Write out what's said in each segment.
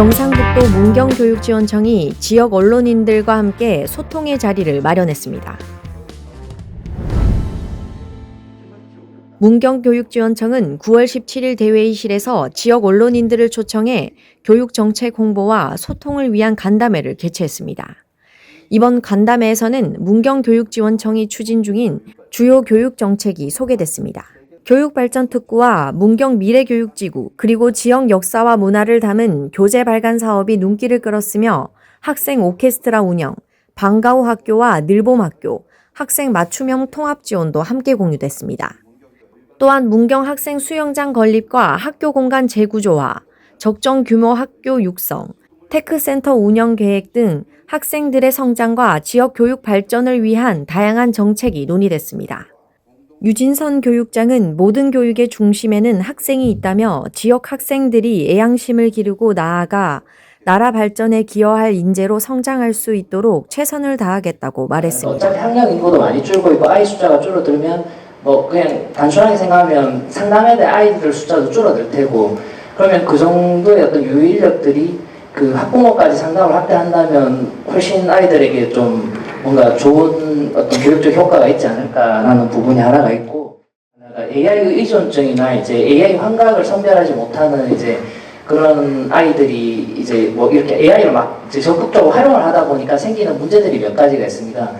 경상북도 문경교육지원청이 지역 언론인들과 함께 소통의 자리를 마련했습니다. 문경교육지원청은 9월 17일 대회의실에서 지역 언론인들을 초청해 교육 정책 홍보와 소통을 위한 간담회를 개최했습니다. 이번 간담회에서는 문경교육지원청이 추진 중인 주요 교육 정책이 소개됐습니다. 교육발전특구와 문경 미래교육지구 그리고 지역 역사와 문화를 담은 교재 발간 사업이 눈길을 끌었으며 학생 오케스트라 운영, 방과후 학교와 늘봄 학교, 학생 맞춤형 통합 지원도 함께 공유됐습니다. 또한 문경 학생 수영장 건립과 학교 공간 재구조화, 적정 규모 학교 육성, 테크센터 운영 계획 등 학생들의 성장과 지역 교육 발전을 위한 다양한 정책이 논의됐습니다. 유진선 교육장은 모든 교육의 중심에는 학생이 있다며 지역 학생들이 애양심을 기르고 나아가 나라 발전에 기여할 인재로 성장할 수 있도록 최선을 다하겠다고 말했습니다. 어차피 학령 인구도 많이 줄고 있고 아이 숫자가 줄어들면 뭐 그냥 단순하게 생각하면 상담에 아이들 숫자도 줄어들 테고 그러면 그 정도의 어떤 유효 인력들이 그 학부모까지 상담을 확대한다면 훨씬 아이들에게 좀 뭔가 좋은 어떤 교육적 효과가 있지 않을까라는 부분이 하나가 있고 하나가 AI 의존증이나 이제 AI 환각을 선별하지 못하는 이제 그런 아이들이 이제 뭐 이렇게 AI를 막 적극적으로 활용을 하다 보니까 생기는 문제들이 몇 가지가 있습니다.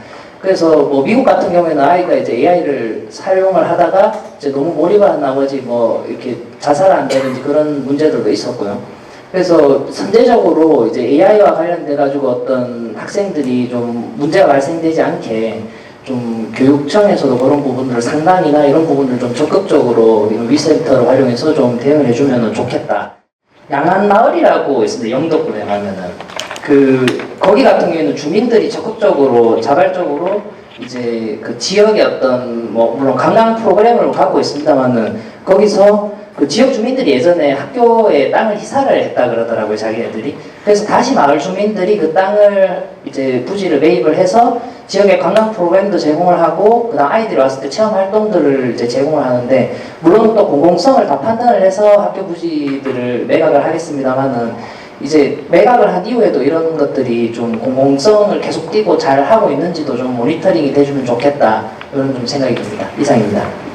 그래서 뭐 미국 같은 경우에는 아이가 이제 AI를 사용을 하다가 이제 너무 몰입을 한 나머지 뭐 이렇게 자살한다든지 그런 문제들도 있었고요. 그래서 선제적으로 이제 AI와 관련돼 가지고 어떤 학생들이 좀 문제가 발생되지 않게 좀 교육청에서도 그런 부분들을 상담이나 이런 부분을 좀 적극적으로 이런 위센터를 활용해서 좀 대응을 해주면 좋겠다. 양안 마을이라고 있습니다. 영덕군에 가면은 그 거기 같은 경우에는 주민들이 적극적으로 자발적으로 이제 그 지역의 어떤 뭐 물론 관광 프로그램을 갖고 있습니다만은 거기서 그 지역 주민들이 예전에 학교에 땅을 희사를 했다 그러더라고요 자기네들이 그래서 다시 마을 주민들이 그 땅을 이제 부지를 매입을 해서 지역의 관광 프로그램도 제공을 하고 그 다음 아이들이 왔을 때 체험 활동들을 이제 제공을 하는데 물론 또 공공성을 다 판단을 해서 학교 부지들을 매각을 하겠습니다만은 이제 매각을 한 이후에도 이런 것들이 좀 공공성을 계속 띄고 잘 하고 있는지도 좀 모니터링이 돼주면 좋겠다 이런 좀 생각이 듭니다. 이상입니다.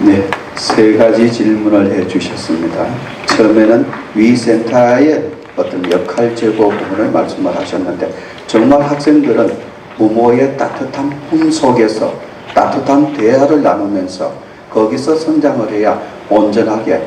네, 세 가지 질문을 해 주셨습니다. 처음에는 위센터의 어떤 역할 제고 부분을 말씀을 하셨는데 정말 학생들은 부모의 따뜻한 품 속에서 따뜻한 대화를 나누면서 거기서 성장을 해야 온전하게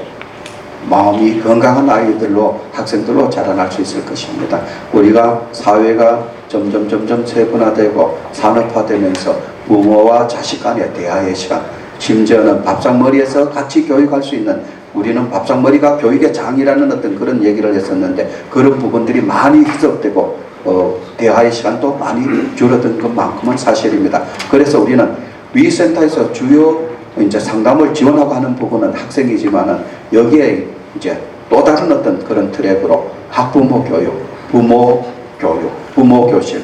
마음이 건강한 아이들로 학생들로 자라날 수 있을 것입니다. 우리가 사회가 점점 점점 세분화되고 산업화되면서 부모와 자식 간의 대화의 시간, 심지어는 밥상머리에서 같이 교육할 수 있는 우리는 밥상머리가 교육의 장이라는 어떤 그런 얘기를 했었는데 그런 부분들이 많이 희석되고 어, 대화의 시간도 많이 줄어든 것만큼은 사실입니다. 그래서 우리는 위센터에서 주요 이제 상담을 지원하고 하는 부분은 학생이지만은 여기에 이제 또 다른 어떤 그런 트랙으로 학부모 교육, 부모 교육, 부모 교실,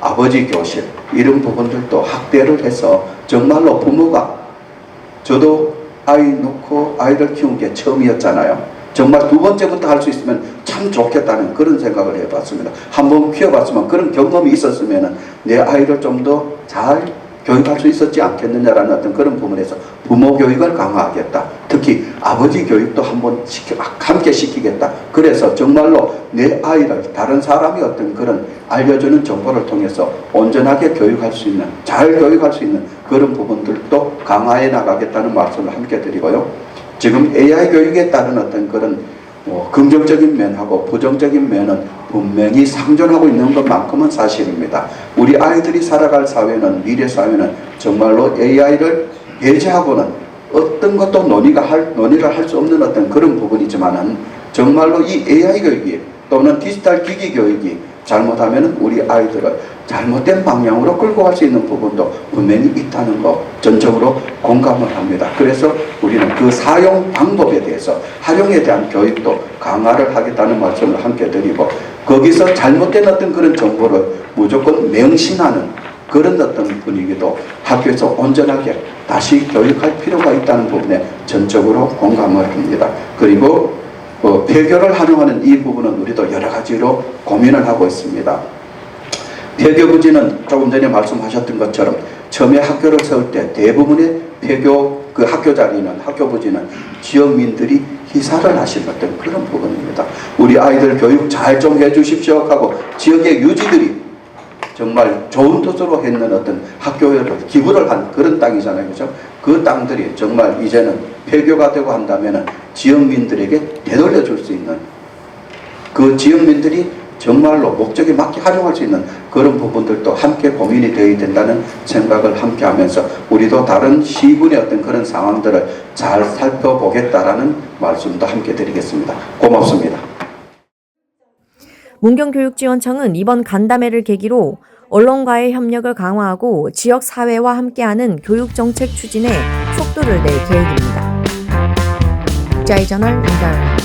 아버지 교실 이런 부분들도 확대를 해서 정말로 부모가 저도 아이 놓고 아이를 키운 게 처음이었잖아요. 정말 두 번째부터 할 수 있으면 참 좋겠다는 그런 생각을 해봤습니다. 한번 키워봤으면 그런 경험이 있었으면 내 아이를 좀 더 잘 교육할 수 있었지 않겠느냐라는 어떤 그런 부분에서 부모 교육을 강화하겠다. 특히 아버지 교육도 한번 시켜, 함께 시키겠다. 그래서 정말로 내 아이를 다른 사람이 어떤 그런 알려주는 정보를 통해서 온전하게 교육할 수 있는, 잘 교육할 수 있는 그런 부분들도 강화해 나가겠다는 말씀을 함께 드리고요. 지금 AI 교육에 따른 어떤 그런 뭐 긍정적인 면하고 부정적인 면은 분명히 상존하고 있는 것만큼은 사실입니다. 우리 아이들이 살아갈 사회는 미래 사회는 정말로 AI를 배제하고는 어떤 것도 논의가 할 논의를 할 수 없는 어떤 그런 부분이지만은 정말로 이 AI 교육이 또는 디지털 기기 교육이 잘못하면은 우리 아이들을 잘못된 방향으로 끌고 갈 수 있는 부분도 분명히 있다는 거 전적으로 공감을 합니다. 그래서 우리는 그 사용 방법에 대해서 활용에 대한 교육도 강화를 하겠다는 말씀을 함께 드리고 거기서 잘못된 어떤 그런 정보를 무조건 명심하는 그런 어떤 분위기도 학교에서 온전하게 다시 교육할 필요가 있다는 부분에 전적으로 공감을 합니다. 그리고 그 폐교를 활용하는 이 부분은 우리도 여러 가지로 고민을 하고 있습니다. 폐교 부지는 조금 전에 말씀하셨던 것처럼 처음에 학교를 세울 때 대부분의 폐교 그 학교 자리는 학교 부지는 지역민들이 희사를 하신 어떤 그런 부분입니다. 우리 아이들 교육 잘 좀 해주십시오 하고 지역의 유지들이 정말 좋은 뜻으로 했는 어떤 학교를 기부를 한 그런 땅이잖아요. 그죠? 그 땅들이 정말 이제는 폐교가 되고 한다면은 지역민들에게 되돌려 줄 수 있는 그 지역민들이 정말로 목적에 맞게 활용할 수 있는 그런 부분들도 함께 고민이 되어야 된다는 생각을 함께 하면서 우리도 다른 시군의 어떤 그런 상황들을 잘 살펴보겠다라는 말씀도 함께 드리겠습니다. 고맙습니다. 문경교육지원청은 이번 간담회를 계기로 언론과의 협력을 강화하고 지역 사회와 함께하는 교육 정책 추진에 속도를 낼 계획입니다. 국자의 저널 윤가연입니다.